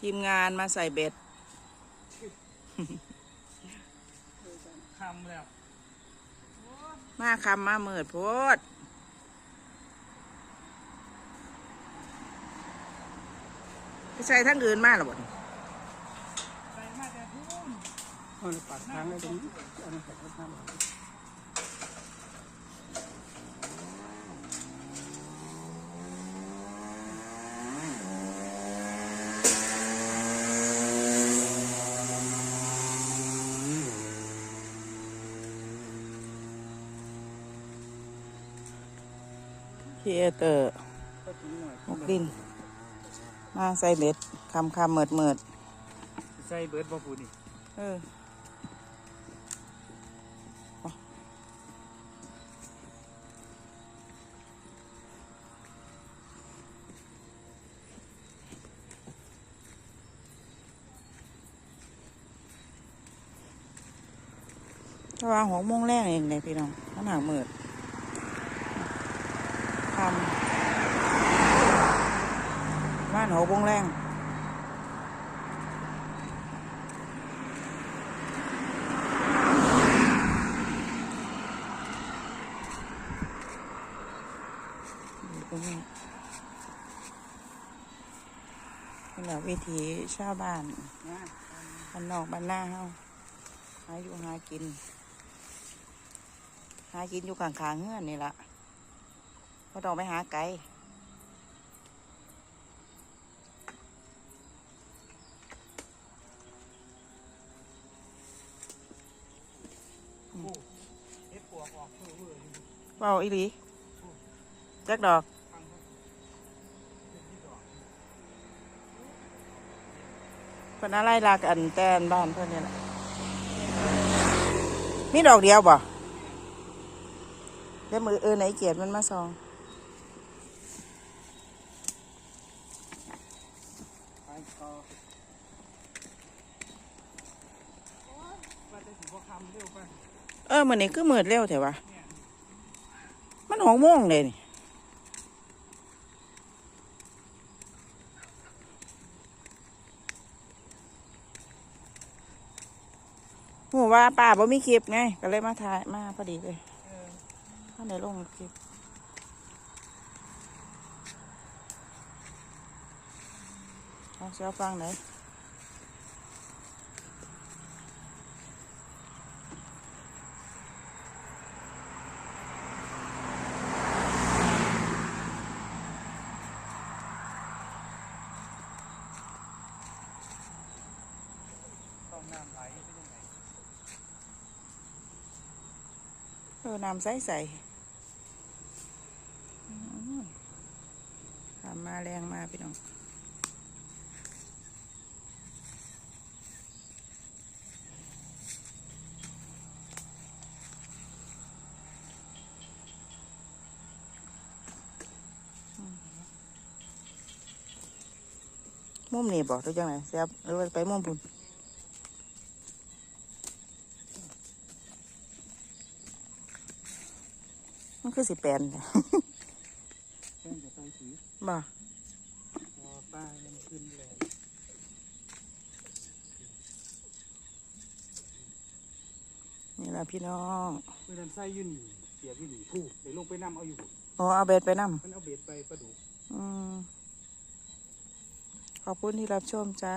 ทีมงานมาใส่เบ็ดคำแล้ว มาคำมาเมิดโพดไปใส่ทั้งอื่นมาหรอบ่นี่ไปมาแต่พูนเอาในปากทางไอ้ตรงนี้เอาในปากทาง ครีเอเตอร์ก็ทิ้งหน่อยมุกดิน มาใส่เบ็ดคำคำเมิดเมิดใส่เบิร์ดบ่พูนี่เออระหว่างหกโมงแรกเองเลยพี่น้องมันหางมืด ทำบ้านหกโมงแรงนี่ก็นี่นี่แหละวิถีชาวบ้านนบ้านนอกบ้านหน้าเฮาหาอยู่หากิน หากินอยู่ข้างๆเงื่อนนี่ละ ก็ต้องไปหาไกลเอ็ดปวกออกเพื่อเวอร์อยู่เบาอีหลีจักดอกฟังครับเป็นที่ดอกเพิ่นอะไรลากอันแตนบ้านเพิ่นนี่แหละมีดอกเดียวบ่เดี๋ยวมือเออไหนเกียดมันมาซอง ไป ต่อว่าแต่ถือว่าคำเร็วไปเออมื้อนี้คือมืดเร็วแถวะมันหกโมงเลยนี่หูว่าป้าบ่มีคลิปไง ก็เลยมาถ่ายมาพอดีเลยเออท่านไหนลงคลิป เอาเสียฟังไหนออนำไหลเป็นยังไงเออน้ำใสใสทำมาแรงมาพี่น้อง มุมนี่บอกตัวจังไหนเสียบหรือว่าไปมุมพุ่นมันคือสิแปลนเนี่ยเส้นจะใส่สีบ่พอป้ายังขึ้นเลยนี่แหละพี่น้องเพื่อนใส่อยืนเสียบอยืนผู้เดี๋ยวลงไปน้ำเอาอยู่โอ้เอาเบ็ดไปนมันเอาเบ็ดไปประดุกำอืม ขอบคุณที่รับชมจ้า